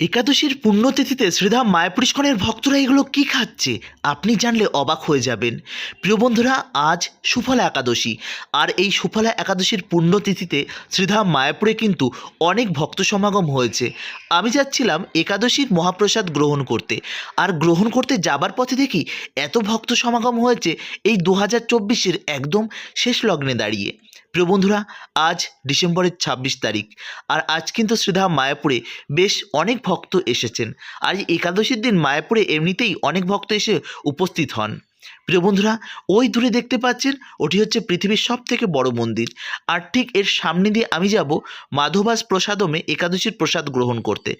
একাদশীর পুণ্যতিথিতে শ্রীধাম মায়াপুরিষ্কনের ভক্তরা এগুলো কি খাচ্ছে? আপনি জানলে অবাক হয়ে যাবেন। প্রিয় বন্ধুরা, আজ সুফলা একাদশী। আর এই সুফলা একাদশীর পুণ্যতিথিতে শ্রীধাম মায়াপুরে কিন্তু অনেক ভক্ত সমাগম হয়েছে। আমি যাচ্ছিলাম একাদশীর মহাপ্রসাদ গ্রহণ করতে। আর গ্রহণ করতে যাবার পথে দেখি এত ভক্ত সমাগম হয়েছে এই দু হাজার চব্বিশের একদম শেষ লগ্নে দাঁড়িয়ে। প্রিয় বন্ধুরা, আজ ডিসেম্বরের ছাব্বিশ তারিখ। আর আজ কিন্তু শ্রীধাম মায়াপুরে বেশ অনেক ভক্ত এসেছেন। আজ একাদশীর দিন মায়াপুরে এমনিতেই অনেক ভক্ত এসে উপস্থিত হন। প্রিয় বন্ধুরা, ওই দূরে দেখতে পাচ্ছেন, ওটি হচ্ছে পৃথিবীর সব থেকে বড় মন্দির। আর ঠিক এর সামনে দিয়ে আমি যাব মাধবাস প্রসাদমে একাদশীর প্রসাদ গ্রহণ করতে।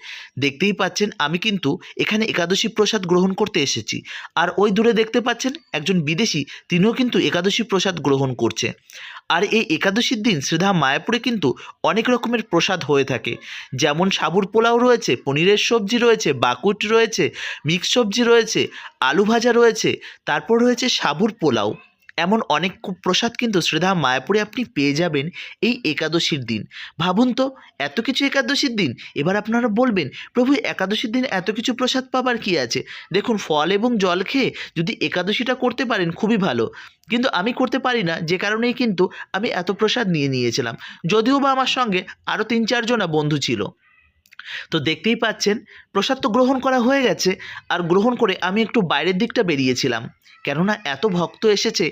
দেখতেই পাচ্ছেন, আমি কিন্তু এখানে একাদশী প্রসাদ গ্রহণ করতে এসেছি। আর ওই দূরে দেখতে পাচ্ছেন, একজন বিদেশি, তিনিও কিন্তু একাদশী প্রসাদ গ্রহণ করছে। আর এই একাদশীর দিন শ্রীধা মায়াপুরে কিন্তু অনেক রকমের প্রসাদ হয়ে থাকে। যেমন সাবুর পোলাও রয়েছে, পনিরের সবজি রয়েছে, বাকুট রয়েছে, মিক্স সবজি রয়েছে, আলু ভাজা রয়েছে, তারপর রয়েছে সাবুর পোলাও। এমন অনেক প্রসাদ কিন্তু শ্রীধাম মায়াপুরে আপনি পেয়ে যাবেন এই একাদশীর দিন। ভাবুন তো, এত কিছু একাদশীর দিন? এবার আপনারা বলবেন, প্রভু, একাদশীর দিন এত কিছু প্রসাদ পাবার কি আছে? দেখুন, ফল এবং জল খেয়ে যদি একাদশীটা করতে পারেন খুবই ভালো। কিন্তু আমি করতে পারি না, যে কারণেই কিন্তু আমি এত প্রসাদ নিয়ে নিয়েছিলাম। যদিও বা আমার সঙ্গে আরও তিন চারজনা বন্ধু ছিল। তো দেখতেই পাচ্ছেন, প্রসাদ তো গ্রহণ করা হয়ে গেছে। আর গ্রহণ করে আমি একটু বাইরের দিকটা বেরিয়েছিলাম। কেননা এত ভক্ত এসেছে।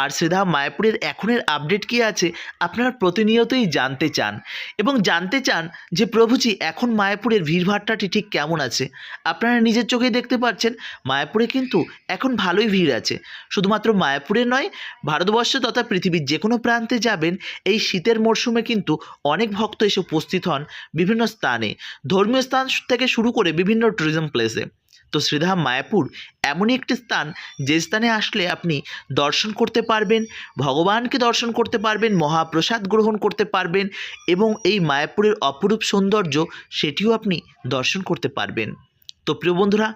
আর শ্রীধাম মায়াপুরের এখনের আপডেট কী আছে, আপনারা প্রতিনিয়তই জানতে চান। এবং জানতে চান যে প্রভুজি, এখন মায়াপুরের ভিড়ভাট্টাটি ঠিক কেমন আছে? আপনারা নিজের চোখেই দেখতে পাচ্ছেন, মায়াপুরে কিন্তু এখন ভালোই ভিড় আছে। শুধুমাত্র মায়াপুরে নয়, ভারতবর্ষ তথা পৃথিবীর যে কোনো প্রান্তে যাবেন, এই শীতের মরশুমে কিন্তু অনেক ভক্ত এসে উপস্থিত হন বিভিন্ন স্থানে। ধর্মীয় স্থান থেকে শুরু করে বিভিন্ন ট্যুরিজম প্লেসে তো শ্রীধাম মায়াপুর এমনই একটি স্থান যে স্থানে আসলে আপনি দর্শন করতে পারবেন, ভগবানকে দর্শন করতে পারবেন, মহাপ্রসাদ গ্রহণ করতে পারবেন এবং এই মায়াপুরের অপরূপ সৌন্দর্য সেটিও আপনি দর্শন করতে পারবেন। তো প্রিয় বন্ধুরা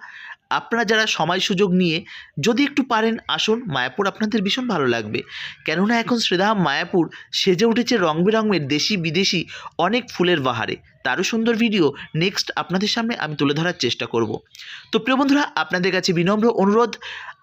আপনারা যারা সময় সুযোগ নিয়ে যদি একটু পারেন, আসুন। মায়াপুর আপনাদের ভীষণ ভালো লাগবে। কেননা এখন শ্রীধাম মায়াপুর সেজে উঠেছে রং বেরঙের দেশি বিদেশি অনেক ফুলের বাহারে। তারও সুন্দর ভিডিও নেক্সট আপনাদের সামনে আমি তুলে ধরার চেষ্টা করব। তো প্রিয় বন্ধুরা, আপনাদের কাছে বিনম্র অনুরোধ।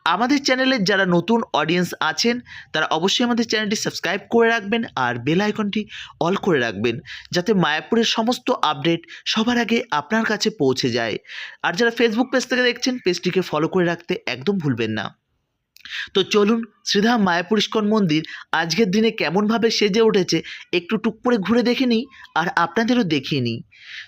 আমাদের চ্যানেলের যারা নতুন অডিয়েন্স আছেন, তারা অবশ্যই আমাদের চ্যানেলটি সাবস্ক্রাইব করে রাখবেন আর বেল আইকনটি অল করে রাখবেন, যাতে মায়াপুরের সমস্ত আপডেট সবার আগে আপনার কাছে পৌঁছে যায়। আর যারা ফেসবুক পেজ থেকে দেখছেন পেজটিকে ফলো করে রাখতে একদম ভুলবেন না। তো চলুন শ্রীধাম মায়াপুর ইস্কন মন্দির আজকের দিনে কেমনভাবে সেজে উঠেছে একটু টুক করে ঘুরে দেখে নিই আর আপনাদেরও দেখিয়ে নিই।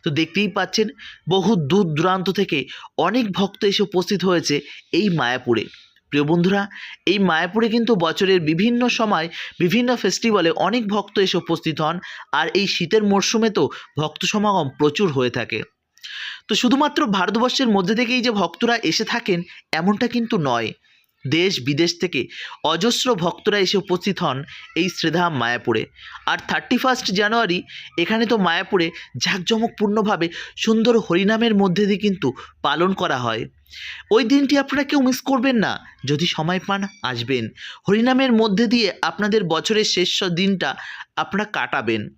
তো দেখতেই পাচ্ছেন, বহু দূর দূরান্ত থেকে অনেক ভক্ত এসে উপস্থিত হয়েছে এই মায়াপুরে। প্রিয় বন্ধুরা, এই মায়াপুরে কিন্তু বছরের বিভিন্ন সময়, বিভিন্ন ফেস্টিভ্যালে অনেক ভক্ত এসে উপস্থিত হন আর এই শীতের মরশুমে তো ভক্ত সমাগম প্রচুর হয়ে থাকে। তো শুধুমাত্র ভারতবর্ষের মধ্যে থেকেই যে ভক্তরা এসে থাকেন, এমনটা কিন্তু নয়। দেশ বিদেশ থেকে অজস্র ভক্তরা এসে উপস্থিত হন এই শ্রীধাম মায়াপুরে। আর থার্টি ফার্স্ট জানুয়ারি এখানে তো মায়াপুরে জাঁকজমকপূর্ণভাবে সুন্দর হরিনামের মধ্যে দিয়ে কিন্তু পালন করা হয়। ওই দিনটি আপনারা কেউ মিস করবেন না, যদি সময় পান আসবেন। হরিনামের মধ্যে দিয়ে আপনাদের বছরের শেষ দিনটা আপনারা কাটাবেন।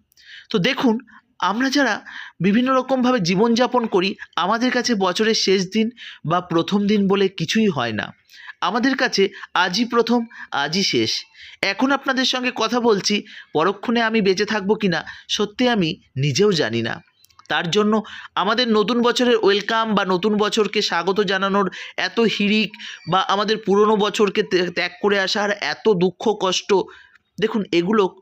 তো দেখুন, আমরা যারা বিভিন্ন রকমভাবে জীবনযাপন করি, আমাদের কাছে বছরের শেষ দিন বা প্রথম দিন বলে কিছুই হয় না। আমাদের কাছে আজই প্রথম, আজই শেষ। এখন আপনাদের সঙ্গে কথা বলছি, পরক্ষণে আমি বেঁচে থাকব কি না সত্যি আমি নিজেও জানি না। তার জন্য আমাদের নতুন বছরের ওয়েলকাম বা নতুন বছরকে স্বাগত জানানোর এত হিড়িক বা আমাদের পুরনো বছরকে ত্যাগ- করে আসার এত দুঃখ, কষ্ট, দেখুন, এগুলো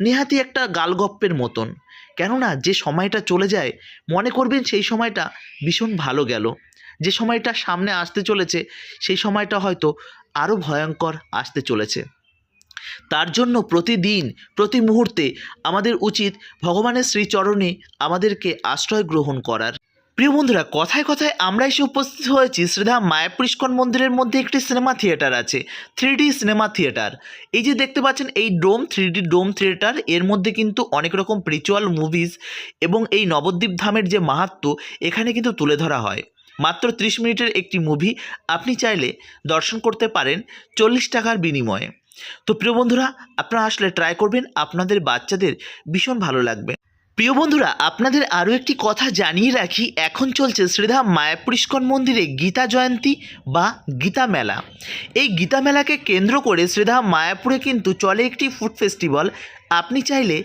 নেহাতি একটা গালগপ্পের মতন। কেননা যে সময়টা চলে যায়, মনে করবেন সেই সময়টা ভীষণ ভালো গেল। যে সময়টা সামনে আসতে চলেছে, সেই সময়টা হয়তো আরও ভয়ঙ্কর আসতে চলেছে। তার জন্য প্রতিদিন, প্রতি মুহূর্তে আমাদের উচিত ভগবানের শ্রীচরণে আমাদেরকে আশ্রয় গ্রহণ করার। প্রিয় বন্ধুরা, কথায় কথায় আমরা এসে উপস্থিত হয়েছি শ্রীধাম মায়াপুর ইস্কন মন্দিরের মধ্যে একটি সিনেমা থিয়েটার আছে থ্রি সিনেমা থিয়েটার। এই যে দেখতে পাচ্ছেন, এই ডোম থ্রি ডোম থিয়েটার, এর মধ্যে কিন্তু অনেক রকম রিচুয়াল মুভিজ এবং এই নবদ্বীপ ধামের যে মাহাত্ম্য, এখানে কিন্তু তুলে ধরা হয়। মাত্র ত্রিশ মিনিটের একটি মুভি আপনি চাইলে দর্শন করতে পারেন চল্লিশ টাকার বিনিময়ে। তো প্রিয় বন্ধুরা, আপনারা আসলে ট্রাই করবেন, আপনাদের বাচ্চাদের ভীষণ ভালো লাগবে। প্রিয় বন্ধুরা, আপনাদের আরও একটি কথা জানিয়ে রাখি, এখন চলছে শ্রীধাম মায়াপুর ইস্কন মন্দিরে গীতা জয়ন্তী বা গীতা মেলা। এই গীতা মেলাকে কেন্দ্র করে শ্রীধাম মায়াপুরে কিন্তু চলে একটি ফুড ফেস্টিভ্যাল আপনি চাইলে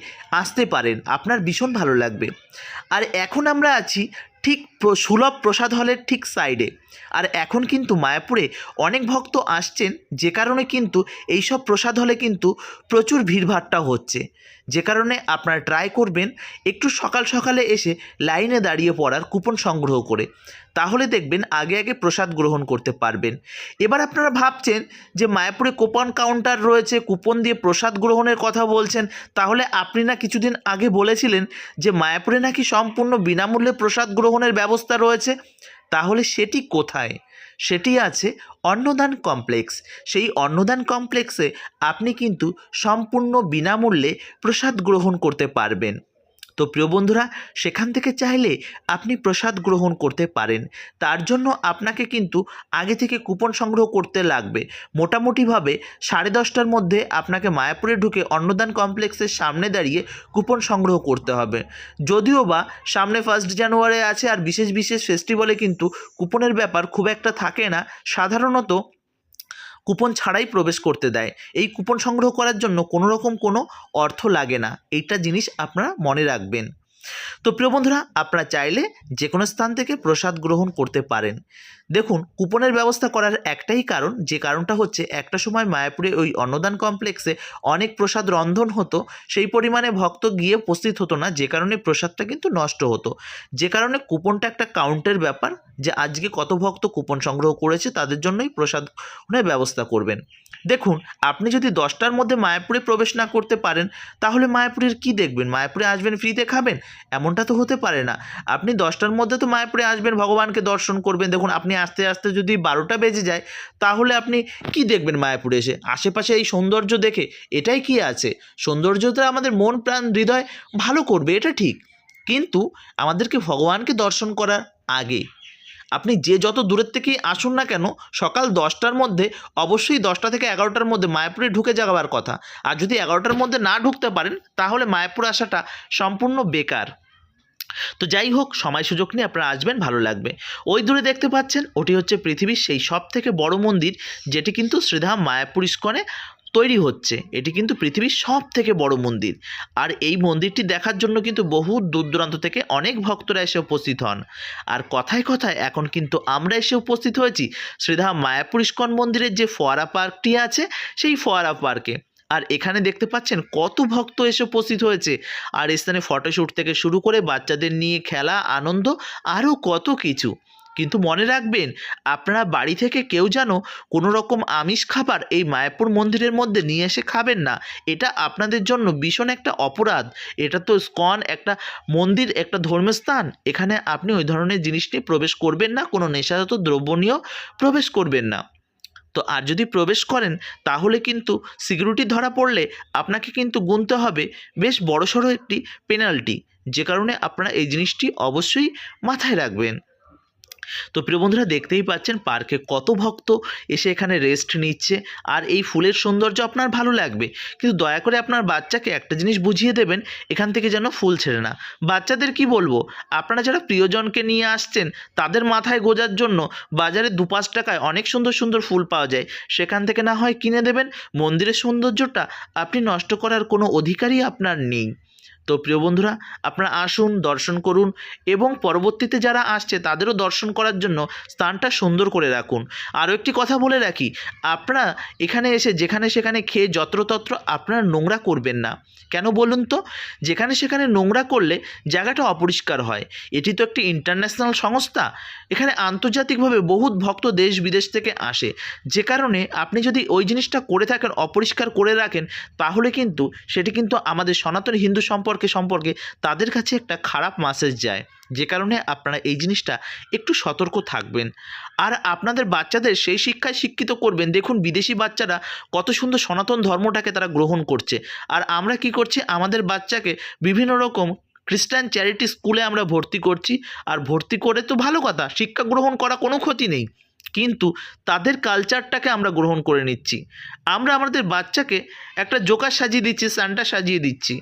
আসতে পারেন, আপনার ভীষণ ভালো লাগবে। আর এখন আমরা আছি ঠিক সুলভ প্রসাদ হলের ঠিক সাইডে আর এখন কিন্তু মায়াপুরে অনেক ভক্ত আসছেন, যে কারণে কিন্তু এইসব প্রসাদ হলে কিন্তু প্রচুর ভিড়ভাট্টা হচ্ছে। যে কারণে আপনারা ট্রাই করবেন, একটু সকাল সকালে এসে লাইনে দাঁড়িয়ে পড়ার কুপন সংগ্রহ করে। তাহলে দেখবেন আগে আগে প্রসাদ গ্রহণ করতে পারবেন। এবার আপনারা ভাবছেন যে মায়াপুরে কুপন কাউন্টার রয়েছে কুপন দিয়ে প্রসাদ গ্রহণের কথা বলছেন, তাহলে আপনি না কিছুদিন আগে বলেছিলেন যে মায়াপুরে নাকি সম্পূর্ণ বিনামূল্যে প্রসাদ গ্রহণের ব্যবস্থা রয়েছে। তাহলে সেটি কোথায়? সেটি আছে অন্নদান কমপ্লেক্স। সেই অন্নদান কমপ্লেক্সে আপনি কিন্তু সম্পূর্ণ বিনামূল্যে প্রসাদ গ্রহণ করতে পারবেন। তো প্রিয় বন্ধুরা, সেখান থেকে চাইলে আপনি প্রসাদ গ্রহণ করতে পারেন। তার জন্য আপনাকে কিন্তু আগে থেকে কুপন সংগ্রহ করতে লাগবে। মোটামুটিভাবে সাড়ে দশটার মধ্যে আপনাকে মায়াপুরে ঢুকে অন্নদান কমপ্লেক্সের সামনে দাঁড়িয়ে কুপন সংগ্রহ করতে হবে। যদিও বা সামনে ফার্স্ট জানুয়ারি আছে আর বিশেষ বিশেষ ফেস্টিভ্যালে কিন্তু কুপনের ব্যাপার খুব একটা থাকে না। সাধারণত কুপন ছাড়াই প্রবেশ করতে দেয়। এই কুপন সংগ্রহ করার জন্য কোনো রকম কোনো অর্থ লাগে না। এইটা জিনিস আপনারা মনে রাখবেন। তো প্রিয় বন্ধুরা, আপনারা চাইলে যে কোনো স্থান থেকে প্রসাদ গ্রহণ করতে পারেন। দেখুন, কুপনের ব্যবস্থা করার একটাই কারণ, যে কারণটা হচ্ছে একটা সময় মায়াপুরে ওই অন্নদান কমপ্লেক্সে অনেক প্রসাদ রন্ধন হতো, সেই পরিমাণে ভক্ত গিয়ে উপস্থিত হতো না, যে কারণে প্রসাদটা কিন্তু নষ্ট হতো। যে কারণে কুপনটা একটা কাউন্টের ব্যাপার, যে আজকে কত ভক্ত কুপন সংগ্রহ করেছে, তাদের জন্যই প্রসাদের ব্যবস্থা করবেন। দেখুন, আপনি যদি দশটার মধ্যে মায়াপুরে প্রবেশ না করতে পারেন, তাহলে মায়াপুরের কি দেখবেন? মায়াপুরে আসবেন, ফ্রিতে খাবেন? এমনটা তো হতে পারে না। আপনি দশটার মধ্যে তো মায়াপুরে আসবেন, ভগবানকে দর্শন করবেন। দেখুন, আপনি আস্তে আস্তে যদি বারোটা বেজে যায়, তাহলে আপনি কি দেখবেন মায়াপুরে এসে? আশেপাশে এই সৌন্দর্য দেখে এটাই কি আছে? সৌন্দর্যটা আমাদের মন, প্রাণ, হৃদয় ভালো করবে, এটা ঠিক। কিন্তু আমাদেরকে ভগবানকে দর্শন করার আগে আপনি যে যত দূরের থেকেই আসুন না কেন, সকাল দশটার মধ্যে, অবশ্যই দশটা থেকে এগারোটার মধ্যে মায়াপুরে ঢুকে যাওয়ার কথা। আর যদি এগারোটার মধ্যে না ঢুকতে পারেন, তাহলে মায়াপুর আসাটা সম্পূর্ণ বেকার। তো যাই হোক, সময় সুযোগ নিয়ে আপনারা আসবেন, ভালো লাগবে। ওই দূরে দেখতে পাচ্ছেন, ওটি হচ্ছে পৃথিবীর সেই সব থেকে বড় মন্দির, যেটি কিন্তু শ্রীধাম মায়াপুর ইস্কনে তৈরি হচ্ছে। এটি কিন্তু পৃথিবীর সব থেকে বড় মন্দির। আর এই মন্দিরটি দেখার জন্য কিন্তু বহু দূর দূরান্ত থেকে অনেক ভক্তরা এসে উপস্থিত হন। আর কথায় কথায় এখন কিন্তু আমরা এসে উপস্থিত হয়েছি শ্রীধা মায়াপুর ইস্কন মন্দিরের যে ফোয়ারা পার্কটি আছে, সেই ফোয়ারা পার্কে। আর এখানে দেখতে পাচ্ছেন কত ভক্ত এসে উপস্থিত হয়েছে। আর স্থানে ফটোশ্যুট থেকে শুরু করে বাচ্চাদের নিয়ে খেলা, আনন্দ, আরও কত কিছু। কিন্তু মনে রাখবেন, আপনারা বাড়ি থেকে কেউ যেন কোনো রকম আমিষ খাবার এই মায়াপুর মন্দিরের মধ্যে নিয়ে এসে খাবেন না। এটা আপনাদের জন্য ভীষণ একটা অপরাধ। এটা তো স্কন, একটা মন্দির, একটা ধর্মীয় স্থান এখানে আপনি ওই ধরনের জিনিস নিয়ে প্রবেশ করবেন না, কোনো নেশাজাত দ্রব্য নিয়েও প্রবেশ করবেন না। তো আর যদি প্রবেশ করেন, তাহলে কিন্তু সিকিউরিটি ধরা পড়লে আপনাকে কিন্তু গুনতে হবে। বেশ বড়সড় একটি পেনাল্টি। যে কারণে আপনারা এই জিনিসটি অবশ্যই মাথায় রাখবেন। তো প্রিয় বন্ধুরা দেখতেই পাচ্ছেন, পার্কে কত ভক্ত এসে এখানে রেস্ট নিচ্ছে। আর এই ফুলের সৌন্দর্য আপনার ভালো লাগবে। কিন্তু দয়া করে আপনার বাচ্চাকে একটা জিনিস বুঝিয়ে দেবেন, এখান থেকে যেন ফুল ছেড়ে না। বাচ্চাদের কি বলব? আপনারা যারা প্রিয়জনকে নিয়ে আসছেন, তাদের মাথায় গোজার জন্য বাজারে দু পাঁচ টাকায় অনেক সুন্দর সুন্দর ফুল পাওয়া যায়। সেখান থেকে না হয় কিনে দেবেন। মন্দিরের সৌন্দর্যটা আপনি নষ্ট করার কোনো অধিকারই আপনার নেই। তো প্রিয় বন্ধুরা, আপনারা আসুন, দর্শন করুন এবং পরবর্তীতে যারা আসছে তাদেরও দর্শন করার জন্য স্থানটা সুন্দর করে রাখুন। আরও একটি কথা বলে রাখি, আপনারা এখানে এসে যেখানে সেখানে খেয়ে যত্রতত্র আপনারা নোংরা করবেন না। কেন বলুন তো? যেখানে সেখানে নোংরা করলে জায়গাটা অপরিষ্কার হয়। এটি তো একটি ইন্টারন্যাশনাল সংস্থা। এখানে আন্তর্জাতিকভাবে বহুত ভক্ত দেশ বিদেশ থেকে আসে। যে কারণে আপনি যদি ওই জিনিসটা করে থাকেন, অপরিষ্কার করে রাখেন, তাহলে কিন্তু সেটি কিন্তু আমাদের সনাতন হিন্দু সম্পর্কে সম্পর্কে সম্পর্কে তাদের কাছে একটা খারাপ মেসেজ যায়। যে কারণে আপনারা এই জিনিসটা একটু সতর্ক থাকবেন। আর আপনাদের বাচ্চাদের সেই শিক্ষায় শিক্ষিত করবেন। দেখুন, বিদেশি বাচ্চারা কত সুন্দর সনাতন ধর্মটাকে তারা গ্রহণ করছে। আর আমরা কি করছি? আমাদের বাচ্চাকে বিভিন্ন রকম খ্রিস্টান চ্যারিটি স্কুলে আমরা ভর্তি করছি। আর ভর্তি করে তো ভালো কথা, শিক্ষা গ্রহণ করা কোনো ক্ষতি নেই। কিন্তু তাদের কালচারটাকে আমরা গ্রহণ করে নিচ্ছি। আমরা আমাদের বাচ্চাকে একটা জোকার সাজিয়ে দিচ্ছি সান্টা সাজিয়ে দিচ্ছি।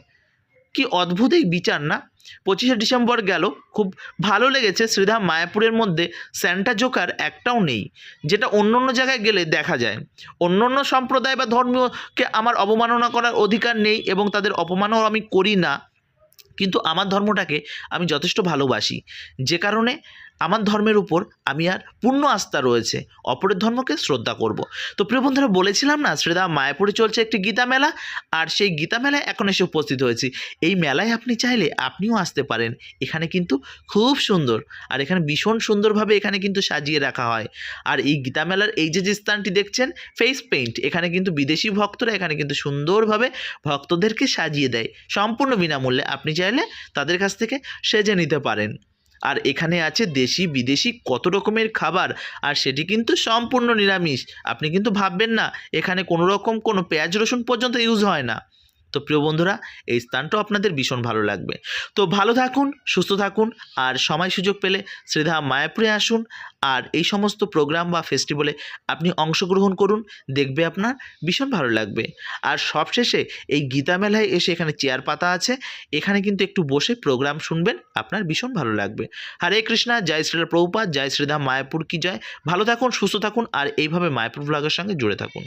কি অদ্ভুত এই বিচার না? পঁচিশে ডিসেম্বর গেল, খুব ভালো লেগেছে শ্রীধাম মায়াপুরের মধ্যে স্যান্টা জোকার একটাও নেই, যেটা অন্য অন্য জায়গায় গেলে দেখা যায়। অন্য অন্য সম্প্রদায় বা ধর্মকে আমার অবমাননা করার অধিকার নেই এবং তাদের অপমানও আমি করি না। কিন্তু আমার ধর্মটাকে আমি যথেষ্ট ভালোবাসি, যে কারণে আমার ধর্মের উপর আমি আর পূর্ণ আস্থা রয়েছে, অপরের ধর্মকে শ্রদ্ধা করব। তো প্রিয় বন্ধুরা, বলেছিলাম না শ্রীধাম মায়াপুরে চলছে একটি গীতা মেলা, আর সেই গীতা মেলায় এখন এসে উপস্থিত হয়েছি। এই মেলায় আপনি চাইলে আপনিও আসতে পারেন। এখানে কিন্তু খুব সুন্দর, আর এখানে ভীষণ সুন্দরভাবে এখানে কিন্তু সাজিয়ে রাখা হয়। আর এই গীতা মেলার এই যে যে স্থানটি দেখছেন ফেস পেইন্ট এখানে কিন্তু বিদেশি ভক্তরা এখানে কিন্তু সুন্দরভাবে ভক্তদেরকে সাজিয়ে দেয়। সম্পূর্ণ বিনামূল্যে আপনি চাইলে তাদের কাছ থেকে সেজে নিতে পারেন। আর এখানে আছে দেশি, বিদেশি কত রকমের খাবার, আর সেটি কিন্তু সম্পূর্ণ নিরামিষ। আপনি কিন্তু ভাববেন না, এখানে কোনো রকম কোনো পেঁয়াজ, রসুন পর্যন্ত ইউজ হয় না। তো প্রিয় বন্ধুরা, এই স্থানটাও আপনাদের ভীষণ ভালো লাগবে। তো ভালো থাকুন, সুস্থ থাকুন, আর সময় সুযোগ পেলে শ্রীধাম মায়াপুরে আসুন, আর এই সমস্ত প্রোগ্রাম বা ফেস্টিভ্যালে আপনি অংশগ্রহণ করুন, দেখবে আপনার ভীষণ ভালো লাগবে। আর সবশেষে এই গীতা মেলায় এসে এখানে চেয়ার পাতা আছে, এখানে কিন্তু একটু বসে প্রোগ্রাম শুনবেন, আপনার ভীষণ ভালো লাগবে। হরে কৃষ্ণা, জয় শ্রীলা প্রভুপাত জয় শ্রীধাম মায়াপুর কি জয়। ভালো থাকুন, সুস্থ থাকুন, আর এইভাবে মায়াপুর ব্লগের সঙ্গে জুড়ে থাকুন।